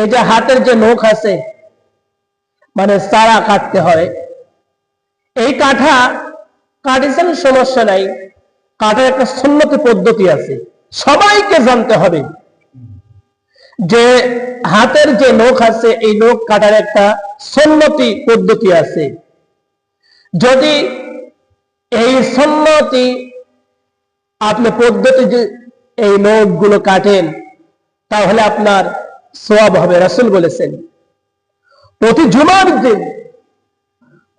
এই যে হাতের যে নখ আছে মানে চারা কাটতে হয়, এই কাঠা কাটিছেন সমস্যা নাই কাটার একটা সুন্নতি পদ্ধতি আছে, সবাইকে জানতে হবে যে হাতের যে নখ আছে, এই নখ কাটার একটা সন্নতি পদ্ধতি আছে। যদি এই সন্নতি আপনি পদ্ধতি এই নখগুলো কাটেন, তাহলে আপনার সোয়াব হবে, রাসুল বলেছেন। প্রতি জুমার দিন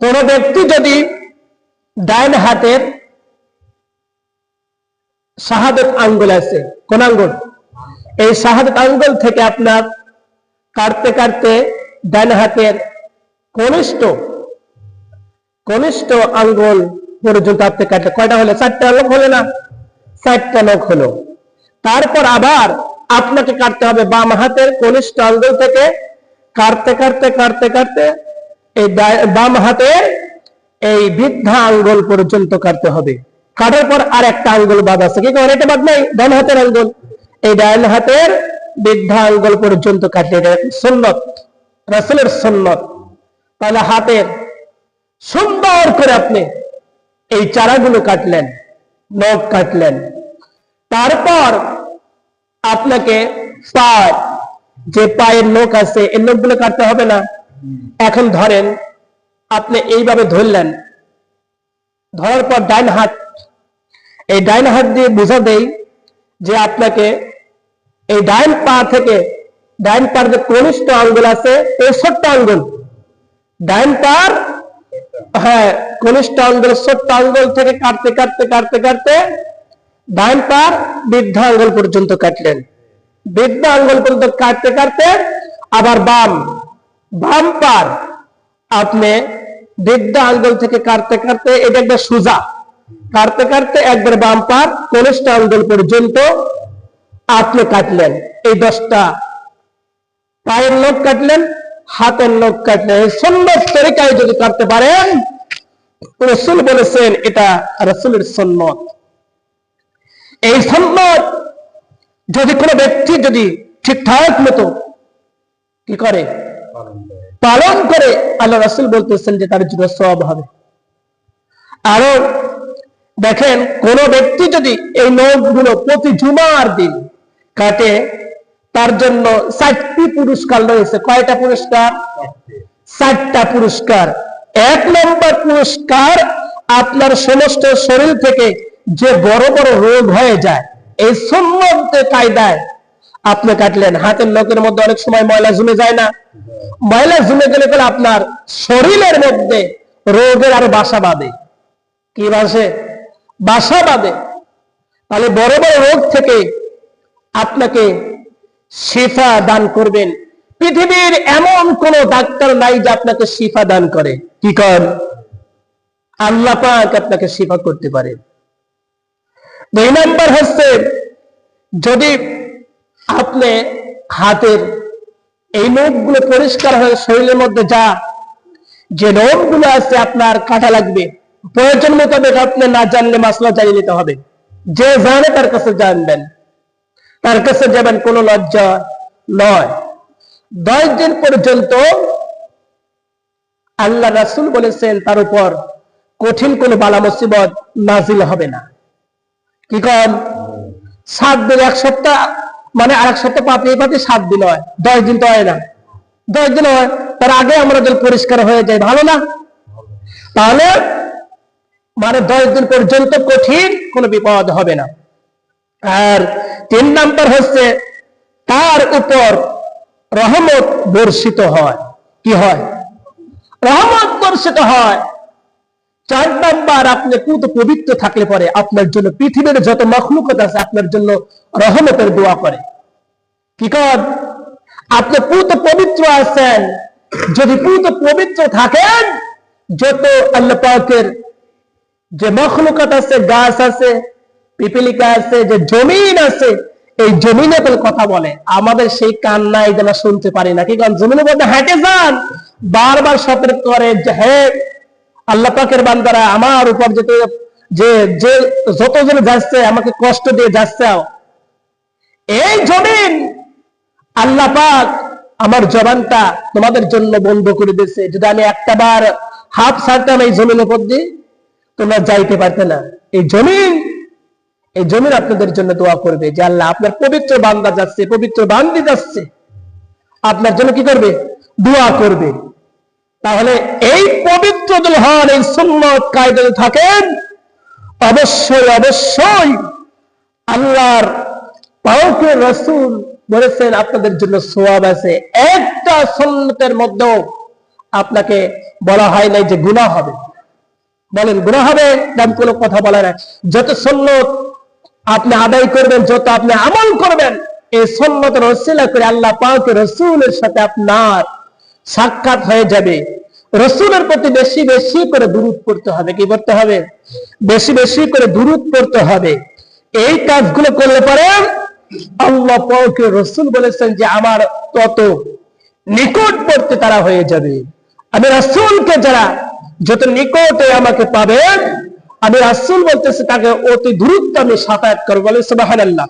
কোন ব্যক্তি যদি ডাইন হাতের শাহাদত আঙ্গুল আছে, কোন আঙ্গুল? এই শাহাদত আঙ্গুল থেকে আপনার কাটতে কাটতে ডান হাতের কনিষ্ঠ কনিষ্ঠ আঙ্গুল পর্যন্ত আপনি কাটতে কয়টা হলো? চারটা লোক হলো না? চারটা লোক হলো। তারপর আবার আপনাকে কাটতে হবে বাম হাতের কনিষ্ঠ আঙ্গুল থেকে। কাটতে কাটতে কাটতে কাটতে এই বাম হাতে এই বৃদ্ধা আঙ্গুল পর্যন্ত কাটতে হবে। কাটার পর আর একটা আঙ্গুল বাদ আছে। কি কারণ এটা বাদ নাই। ডান হাতের আঙ্গুল। এই ডান হাতের বৃদ্ধা আঙ্গুল পর্যন্ত কাটলে এটা সুন্নত, রাসুলের সুন্নত। তাহলে হাতের সুন্দর করে আপনি এই চারাগুলো কাটলেন, নখ কাটলেন। তারপর আপনাকে পায় যে পায়ের নখ আছে এই নখগুলো কাটতে হবে না। এখন ধরেন, আপনি এইভাবে ধরলেন। ধরার পর ডাইন হাত, এই ডাইন হাত দিয়ে বোঝা দেই যে আপনাকে এই ডাইন পা থেকে, ডাইন পার যে কনিষ্ঠ আঙ্গুল আছে, তেষট্টি আঙ্গুল। ডাইন পার হ্যাঁ কনিষ্ঠ আঙ্গুল ছোট্ট আঙ্গুল থেকে কাটতে কাটতে কাটতে কাটতে ডাইন পার বৃদ্ধা আঙ্গুল পর্যন্ত কাটলেন। বৃদ্ধা আঙ্গুল পর্যন্ত কাটতে কাটতে আবার বাম বাম পার আপনি বৃদ্ধা আঙ্গুল থেকে কাটতে কাটতে এটা একবার সোজা। কাটতে কাটতে একবার বাম পার কনিষ্ঠ আঙ্গুল পর্যন্ত আপনি কাটলেন। এই দশটা পায়ের নখ কাটলেন, হাতের নখ কাটলেন। সুন্দর তরিকায় যদি কাটতে পারেন, রসুল বলেছেন এটা রসুলের সন্ন্যত এই সন্ন্যত যদি কোনো ব্যক্তি যদি ঠিকঠাক মতো কি করে? পালন করে, আল্লাহ রাসুল বলতেছেন যে তার জন্য সব হবে। আরও দেখেন, কোন ব্যক্তি যদি এই নখগুলো প্রতি জুমার দিন কাটে, তার জন্য চারটি পুরস্কার রয়েছে। কয়টা পুরস্কার? চারটা পুরস্কার। এক নম্বর পুরস্কার আপনার সমস্ত শরীর থেকে যে বড় বড় রোগ হয়ে যায়, এই সম্বন্ধে কায়দায় আপনি কাটলেন। হাতের নখের মধ্যে অনেক সময় ময়লা জমে যায় না। ময়লা জমে গেলে পরে আপনার শরীরের মধ্যে রোগের আরও বাসা বাঁধে। কি বাসে? বাসা বাঁধে। তাহলে বড় বড় রোগ থেকে আপনাকে শিফা দান করবেন। পৃথিবীর এমন কোন ডাক্তার নাই যে আপনাকে শিফা দান করে। কি কর? আল্লাহ পাক আপনাকে শিফা করতে পারে দুই নম্বর হচ্ছে যদি আপনি হাতের এই নখগুলো পরিষ্কার হয়ে শরীরের মধ্যে যা যে নখগুলো আছে আপনার কাটা লাগবে, প্রয়োজন মোতাবেক আপনি না জানলে মাসলা জানিয়ে নিতে হবে। যে জানে তার কাছে জানবেন। তার কাছে যাবেন কোনো লজ্জা নয়। দশ দিন পর্যন্ত আল্লাহ রাসুল বলেছেন, তার উপর কঠিন কোন বালা মুসিবত নাজিল হবে না। কি কন? সাত দিন, এক সপ্তাহ মানে আর এক সপ্তাহ পাপিয়ে পাতি সাত দিন হয়, দশ দিন তো হয় না। দশ দিন হয়, তার আগে আমরা যদি পরিষ্কার হয়ে যায়, ভালো না? তাহলে মানে দশ দিন পর্যন্ত কঠিন কোনো বিপদ হবে না। আর তিন নাম্বার হচ্ছে, তার উপর রহমত বর্ষিত হয়। কি হয়? রহমত বর্ষিত হয়। চার নাম্বার, আপনি পুত পবিত্র থাকলে পরে আপনার জন্য পৃথিবীর যত মখলুকত আছে আপনার জন্য রহমতের দোয়া করে। কি কর? আপনি পুত পবিত্র আছেন। যদি পুত পবিত্র থাকেন, যত আল্লাহ পাকের যে মখলুকাত আছে, গাছ আছে, পিপিলিকা আছে, যে জমিন আছে, এই জমিনে কথা বলে। আমাদের সেই কান নাই যেন শুনতে পারি না। কি কারণ জমিনের মধ্যে হেঁটে যান। বারবার সতর্ক করে যে, হে আল্লাহ পাকের বান্দারা আমার উপর যেতে যে যে যতজন যাচ্ছে, আমাকে কষ্ট দিয়ে যাচ্ছে। এই জমিন আল্লাহ পাক আমার জবানটা তোমাদের জন্য বন্ধ করে দিয়েছে। যদি আমি একটা বার হাফ ছাড়তাম এই জমিনের উপর দিয়ে, তোমরা যাইতে পারতে না। এই জমিন এই জমিন আপনাদের জন্য দোয়া করবে যে আল্লাহ আপনার পবিত্র বান্দা যাচ্ছে, পবিত্র বান্দি যাচ্ছে। আপনার জন্য কি করবে? দোয়া করবে। তাহলে এই পবিত্র দুলহন এই সুন্নত কায়দাতে থাকেন, অবশ্যই অবশ্যই আল্লাহর পাওকে রসুল বলেছেন, আপনাদের জন্য সোয়াব আছে। একটা সন্ন্যতের মধ্যেও আপনাকে বলা হয় নাই যে গুনাহ হবে। বলেন, গুনাহ হবে তেমন কোনো কথা বলে না যত সন্ন্যত আপনি আদায় করবেন, যত আপনি আমল করবেন, এই সন্ন্যতের রসিলা করে আল্লাহ পাওকে রসুলের সাথে আপনার সাক্ষাৎ হয়ে যাবে। রসুলের প্রতি বেশি বেশি করে দূরত করতে হবে। কি করতে হবে? বেশি বেশি করে দূরত করতে হবে। এই কাজগুলো করলে পরে আল্লাহ পাওকে রসুল বলেছেন যে, আমার তত নিকটবর্তী তারা হয়ে যাবে। আমি রাসূলকে যারা যত নিকটে আমাকে পাবেন আমি রাসূল বলতেছি, তাকে অতি দূরত্ব আমি সাতায়াত করব বলে সুবহানাল্লাহ।